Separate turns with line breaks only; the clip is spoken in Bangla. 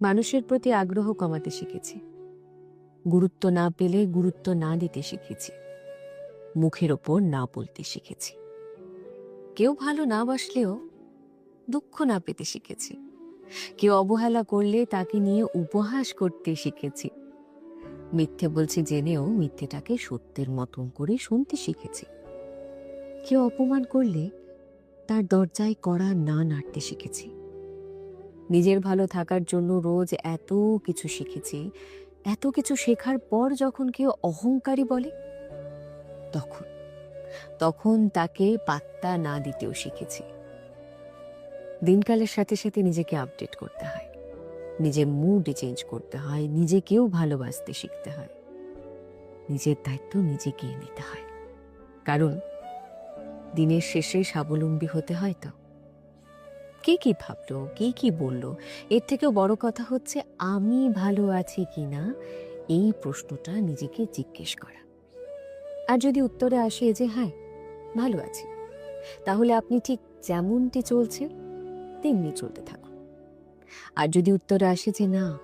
মানুষের প্রতি আগ্রহ কমাতে শিখেছি। গুরুত্ব না পেলে গুরুত্ব না দিতে শিখেছি। মুখের ওপর না বলতে শিখেছি। কেউ ভালো না বাসলেও দুঃখ না পেতে শিখেছি। কেউ অবহেলা করলে তাকে নিয়ে উপহাস করতে শিখেছি। মিথ্যে বলছি জেনেও মিথ্যেটাকে সত্যের মতন করে শুনতে শিখেছি। কেউ অপমান করলে তার দরজায় কড়া না নাড়তে শিখেছি। নিজের ভালো থাকার জন্য রোজ এত কিছু শিখেছি। এত কিছু শেখার পর যখন কেউ অহংকারী বলে, তখন তখন তাকে পাত্তা না দিতেও শিখেছি। দিনকালের সাথে সাথে নিজেকে আপডেট করতে হয়। নিজের মুড চেঞ্জ করতে হয়, নিজেকেও ভালোবাসতে শিখতে হয়। নিজের দায়িত্ব নিজেকে নিতে হয়। কারণ, দিনের শেষে স্বাবলম্বী হতে হয় তো। কে কি ভাবলো, কে কি বলল? এর থেকেও বড় কথা হচ্ছে, আমি ভালো আছি কি না এই প্রশ্নটা নিজেকে জিজ্ঞেস করা। আর যদি উত্তরে আসে যে হ্যাঁ ভালো আছি, তাহলে আপনি ঠিক যেমনটি চলছে, তেমনি চলতে থাকুন। আর যদি উত্তরে আসে যে না